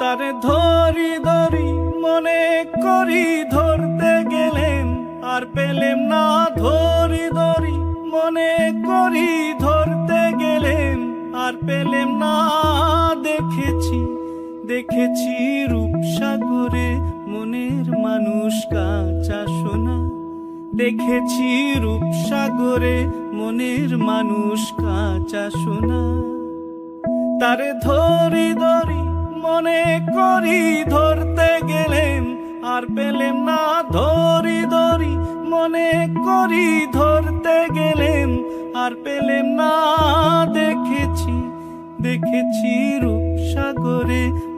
তারে ধরি ধরি মনে করি ধরতে গেলেন, আর পেলেম না ধরি ধরি মনে করি ধরতে গেলেন, আর পেলেম না দেখেছি রূপসাগরে মনের মানুষ কাঁচা সোনা। দেখেছি রূপসাগরে মনের মানুষ কাঁচা সোনা। তারে ধরি ধরি, মনে করি ধরতে গেলেন আর পেলেম না ধরি ধরি, মনে করি ধরতে গেলেন আর পেলেম না দেখেছি। দেখেছি রূপসাগরে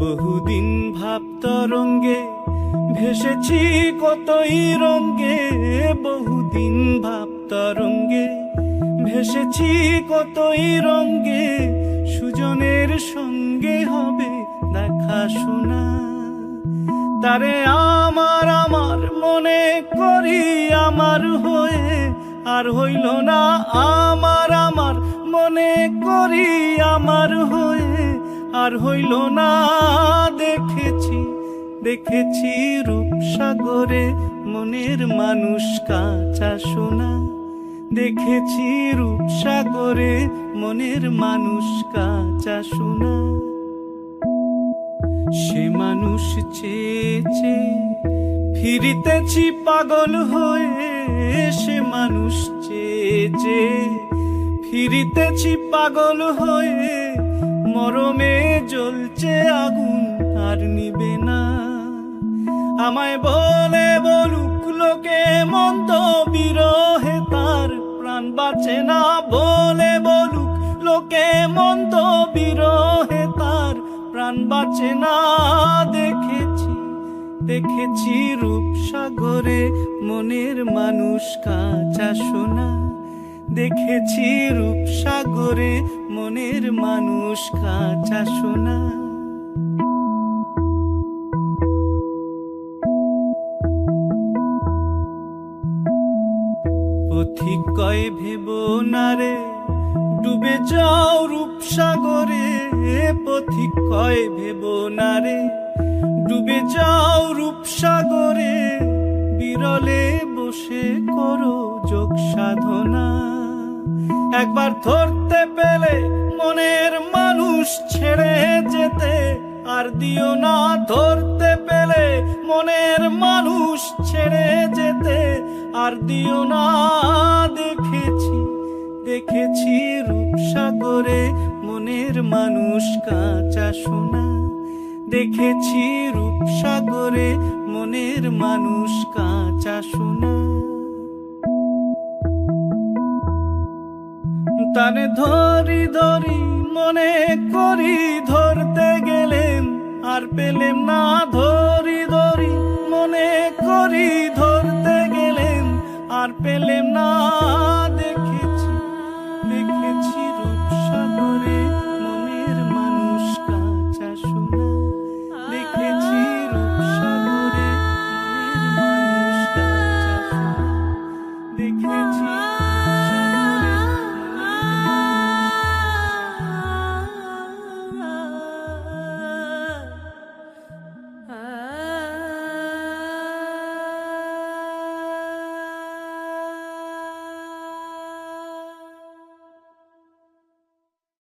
বহুদিন ভাব তরঙ্গে ভেসেছি কতই রঙ্গে, বহুদিন ভাব তরঙ্গে ভেসেছি কতই রঙ্গে, সুজনের সঙ্গে হবে দেখা শোনা। তারে আমার আমার মনে করি আমার হয়ে আর হইল না, আমার আমার মনে করি আমার হয়ে। আর হইল না, দেখেছি দেখেছি রূপসাগরে মনের মানুষ কাঁচা সোনা। দেখেছি রূপসাগরে মনের মানুষ কাঁচা সোনা। সে মানুষ চেয়েছে, ফিরিতেছি পাগল হয়ে, সে মানুষ চেয়েছে, ফিরিতেছি পাগল হয়ে, মরমে জ্বলছে আগুন আর নিবে না। আমায় বলে বলুক লোকে, মন্দ বিরহে তার প্রাণ বাঁচে না। বলে বলুক লোকে, মন্দ বিরহে তার প্রাণ বাঁচে না। দেখেছি দেখেছি রূপসাগরে মনের মানুষ কাঁচা সোনা। দেখেছি রূপসাগরে মনের মানুষ কাঁচা সোনা। পথিক কয়, ভেব না রে, ডুবে যাও রূপসাগরে। পথিক কয়, ভেব না রে, ডুবে যাও রূপসাগরে। বিরলে বসে করো যোগ সাধনা একবার ধরতে পেলে মনের মানুষ ছেড়ে যেতে। আর দিও না ধরতে পেলে মনের মানুষ ছেড়ে যেতে। আর দিও না দেখেছি দেখেছি রূপসাগরে মনের মানুষ কাঁচা সোনা। দেখেছি রূপসাগরে মনের মানুষ কাঁচা সোনা। তারে ধরি ধরি, মনে করি ধরতে গেলেন, আর পেলেন না ধরি ধরি, মনে করি ধরতে গেলেন, আর পেলেন না